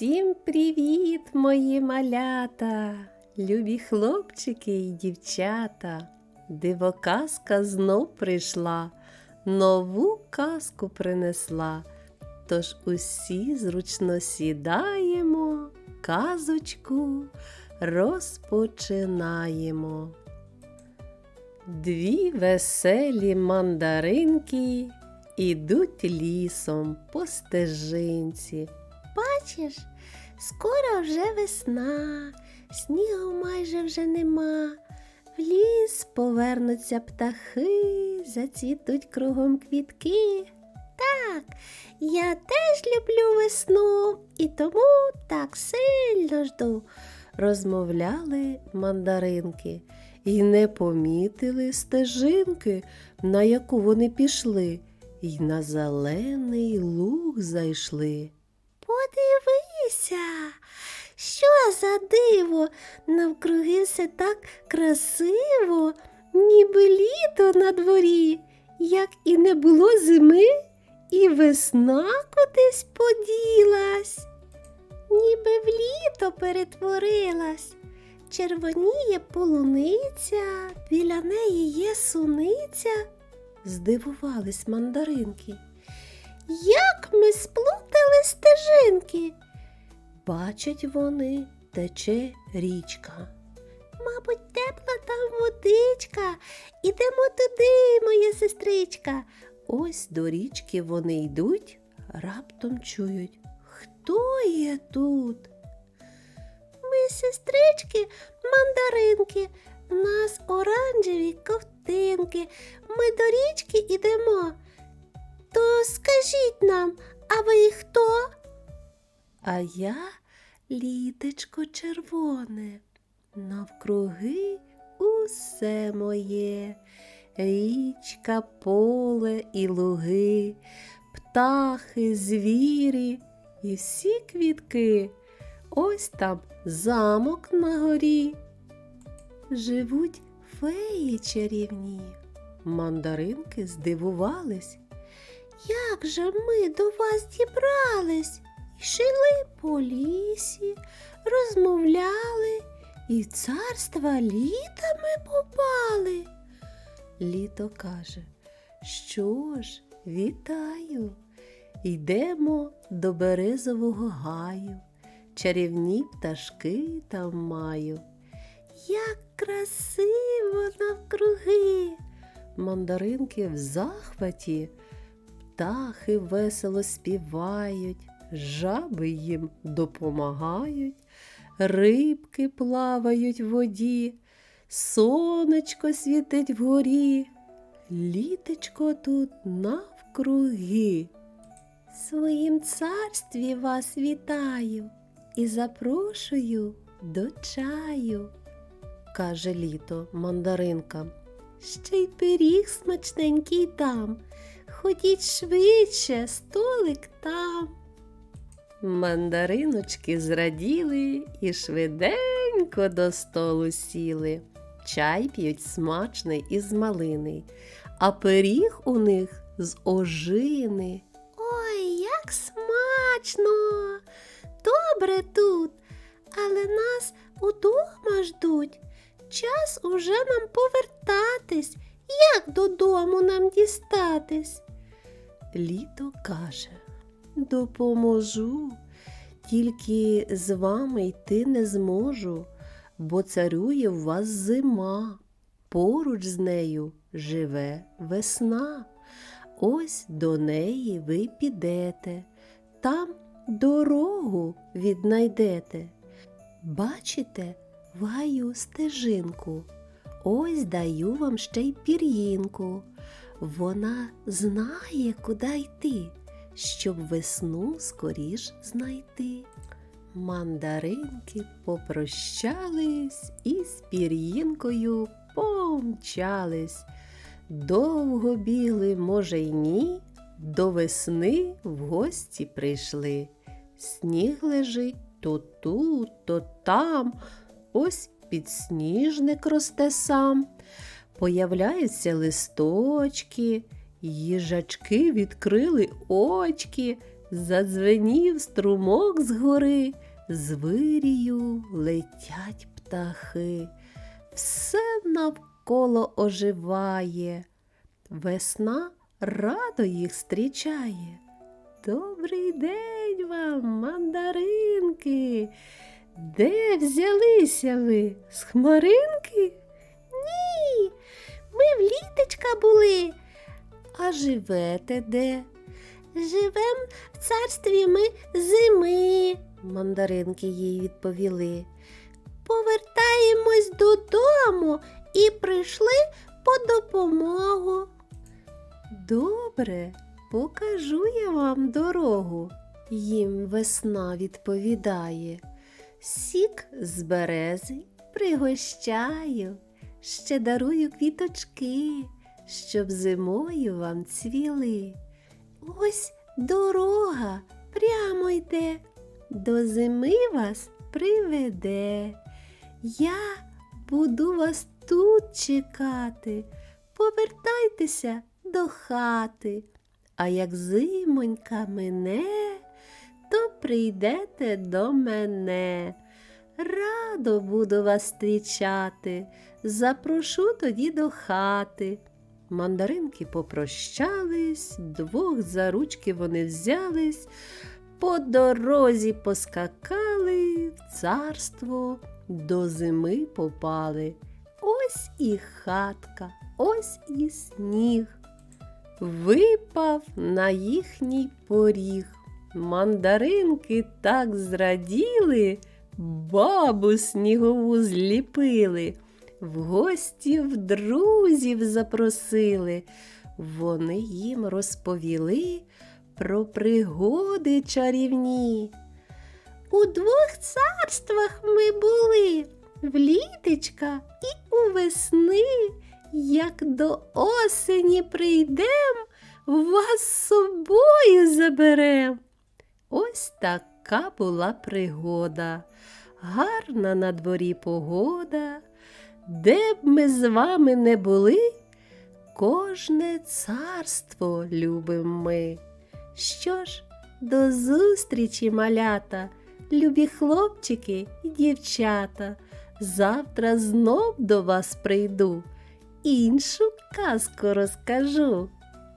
Всім привіт, мої малята, любі хлопчики і дівчата. Дивоказка знов прийшла, нову казку принесла. Тож усі зручно сідаємо, казочку розпочинаємо. Дві веселі мандаринки ідуть лісом по стежинці. Бачиш, скоро вже весна, снігу майже вже нема. В ліс повернуться птахи, зацвітуть кругом квітки. Так, я теж люблю весну і тому так сильно жду. розмовляли мандаринки і не помітили стежинки, на яку вони пішли, і на зелений луг зайшли. Подивися, що за диво, навкруги все так красиво, ніби літо на дворі, як і не було зими, і весна кудись поділась, ніби в літо перетворилась. Червоніє полуниця, біля неї є суниця. Здивувались мандаринки. Як ми сплутали стежинки. Бачать вони, тече річка. Мабуть, тепла там водичка. Ідемо туди, моя сестричка. Ось до річки вони йдуть, раптом чують. Хто є тут? Ми сестрички, мандаринки. В нас оранжеві ковтинки. Ми до річки ідемо. То скажіть нам, а ви хто? А я літечко червоне, навкруги усе моє, річка, поле і луги, птахи, звірі і всі квітки. Ось там замок на горі. Живуть феї чарівні. Мандаринки здивувались. Як же ми до вас дібрались? Йшли по лісі, розмовляли і в царства літа ми попали. Літо каже, що ж, вітаю. Йдемо до березового гаю, чарівні пташки там маю. Як красиво навкруги. Мандаринки в захваті, птахи весело співають, жаби їм допомагають, рибки плавають в воді, сонечко світить вгорі, літечко тут навкруги. Своїм царстві вас вітаю і запрошую до чаю. каже літо мандаринкам. Ще й пиріг смачненький дам. Ходіть швидше, столик там. Мандариночки зраділи і швиденько до столу сіли. Чай п'ють смачний із малини, а пиріг у них з ожини. Ой, як смачно! Добре тут, але нас удома ждуть. Час уже нам повертатись. Як додому нам дістатись? Літо каже, допоможу, тільки з вами йти не зможу, бо царює в вас зима, поруч з нею живе весна. Ось до неї ви підете, там дорогу віднайдете. Бачите, в гаю стежинку, ось даю вам ще й пір'їнку. Вона знає, куди йти, щоб весну скоріш знайти. Мандаринки попрощались і з пір'їнкою помчались. Довго бігли, може, й ні, до весни в гості прийшли. Сніг лежить то тут, то там, ось підсніжник росте сам. Появляються листочки, їжачки відкрили очки, задзвенів струмок з гори, з вирію летять птахи. Все навколо оживає, весна радо їх зустрічає. Добрий день вам, мандаринки. Де взялися ви? З хмаринки? Ні, ми в літочка були. А живете де? Живем в царстві ми зими. Мандаринки їй відповіли. Повертаємось додому і прийшли по допомогу. Добре, покажу я вам дорогу. Їм весна відповідає. Сік з берези пригощаю, ще дарую квіточки, щоб зимою вам цвіли. Ось дорога прямо йде, до зими вас приведе. Я буду вас тут чекати. Повертайтеся до хати, а як зимонька мине, то прийдете до мене. Радо буду вас зустрічати, запрошу тоді до хати. Мандаринки попрощались, двох за ручки вони взялись, по дорозі поскакали, в царство до зими попали. Ось і хатка, ось і сніг. Випав на їхній поріг. Мандаринки так зраділи, бабу снігову зліпили, в гості в друзів запросили. Вони їм розповіли про пригоди чарівні. У двох царствах ми були в літочка і у весни. Як до осені прийдем, вас собою заберем. Ось така була пригода, гарна на дворі погода. Де б ми з вами не були, кожне царство любим ми. Що ж, до зустрічі, малята, любі хлопчики і дівчата. Завтра знов до вас прийду іншу казку розкажу.